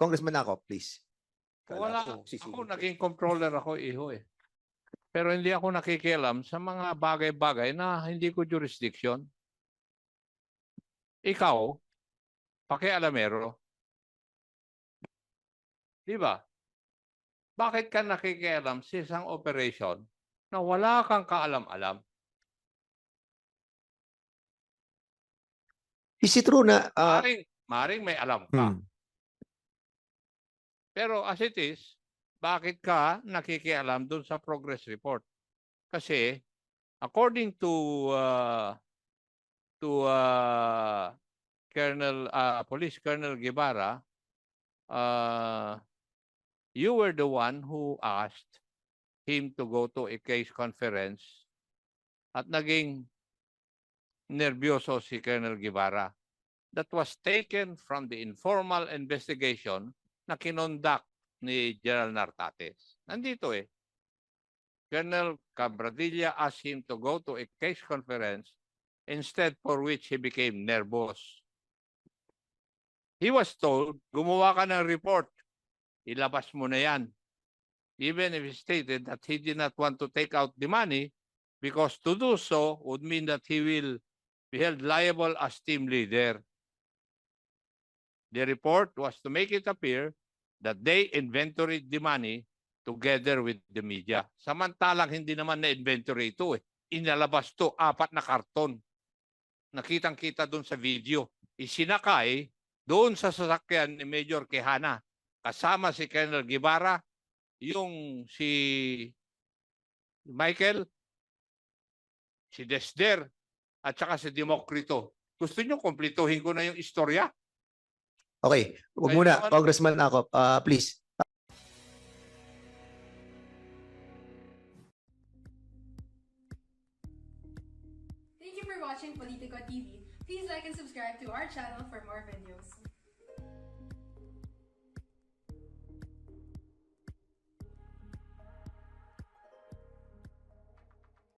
Congressman ako, please. Wala. Kala ko Ako sisingit. naging controller ako, iho eh. Pero hindi ako nakikialam sa mga bagay-bagay na hindi ko jurisdiction. Ikaw, pakialamero. Di ba? Bakit ka nakikialam sa isang operation na wala kang kaalam-alam? Is it true na ah, Maring, maring may alam ka. hmm, Pero as it is, bakit ka nakikialam dun sa progress report? Kasi according to uh, to uh, Colonel uh, Police Colonel Guevara, uh, you were the one who asked him to go to a case conference at naging nervyoso si Colonel Guevara. That was taken from the informal investigation na kinondak ni General Nartates. Nandito eh. Colonel Cabradilla asked him to go to a case conference instead for which he became nervous. He was told, gumawa ka ng report. Ilabas mo na yan. Even if he stated that he did not want to take out the money because to do so would mean that he will be held liable as team leader. The report was to make it appear that they inventoried the money together with the media. Samantalang hindi naman na-inventory ito eh. Inalabas to, apat na karton. Nakitang-kita doon sa video. Isinakay doon sa sasakyan ni Major Quijana. Kasama si Colonel Guevara, yung si Michael, si Desder, at saka si Demokrito. Gusto nyo kumplituhin ko na yung istorya? Okay, wag muna, Congressman ako, ah, please. Thank you for watching Politico TV. Please like and subscribe to our channel for more videos.